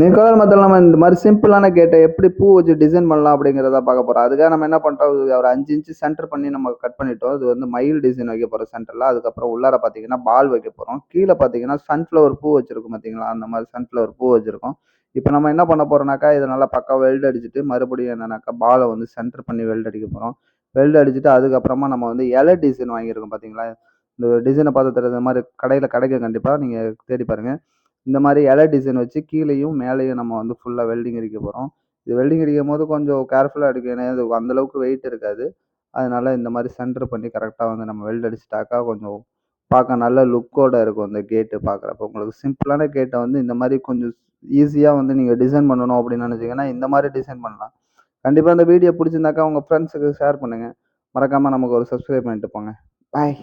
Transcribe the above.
நிக்கோலர் மெத்தடில் நம்ம இந்த மாதிரி சிம்பிளான கேட்டை எப்படி பூ வச்சு டிசைன் பண்ணலாம் அப்படிங்கிறத பார்க்க போகிறோம் அதுக்காக நம்ம என்ன பண்ணுறோம் ஒரு அஞ்சு இன்ச்சு சென்டர் பண்ணி நம்ம கட் பண்ணிட்டோம். இது வந்து மயில் டிசைன் வைக்க போகிறோம் சென்டரில் அதுக்கப்புறம் உள்ளார பார்த்தீங்கன்னா பால் வைக்க போகிறோம் கீழே பார்த்தீங்கன்னா சன்ஃப்ளவர் பூ வச்சுருக்கோம் பார்த்தீங்களா? அந்த மாதிரி சன்ஃப்ளவர் பூ வச்சுருக்கோம். இப்போ நம்ம என்ன பண்ண போகிறோம்னாக்கா இதை நல்லா பக்கா வெல்ட் அடிச்சுட்டு மறுபடியும் என்னன்னாக்கா பாலை வந்து சென்டர் பண்ணி வெல்ட் அடிக்க போகிறோம் வெல்ட் அடிச்சுட்டு அதுக்கப்புறமா நம்ம வந்து இலை டிசைன் வாங்கியிருக்கோம் பார்த்தீங்களா? இந்த டிசைனை பார்த்து தெரியுது மாதிரி கடையில் கிடைக்கும் கண்டிப்பாக நீங்கள் தேடி பாருங்கள் இந்த மாதிரி இலை டிசைன் வச்சு கீழேயும் மேலேயும் நம்ம வந்து ஃபுல்லாக வெல்டிங் அடிக்க போகிறோம் இது வெல்டிங் அடிக்கும் போது கொஞ்சம் கேர்ஃபுல்லாக அடிக்கணும். ஏன்னா இது அந்தளவுக்கு வெயிட் இருக்காது. அதனால இந்த மாதிரி சென்டர் பண்ணி கரெக்டாக வந்து நம்ம வெல்ட் அடிச்சிட்டாக்கா கொஞ்சம் பார்க்க நல்ல லுக்கோட இருக்கும் அந்த கேட்டு பார்க்குறப்ப. உங்களுக்கு சிம்பிளான கேட்டை வந்து இந்த மாதிரி கொஞ்சம் ஈஸியாக வந்து நீங்கள் டிசைன் பண்ணணும் அப்படின்னு நினச்சிங்கன்னா இந்த மாதிரி டிசைன் பண்ணலாம். கண்டிப்பாக இந்த வீடியோ பிடிச்சிருந்தாக்கா உங்கள் ஃப்ரெண்ட்ஸுக்கு ஷேர் பண்ணுங்கள் மறக்காமல் நமக்கு ஒரு சப்ஸ்கிரைப் பண்ணிட்டு போங்க. பாய்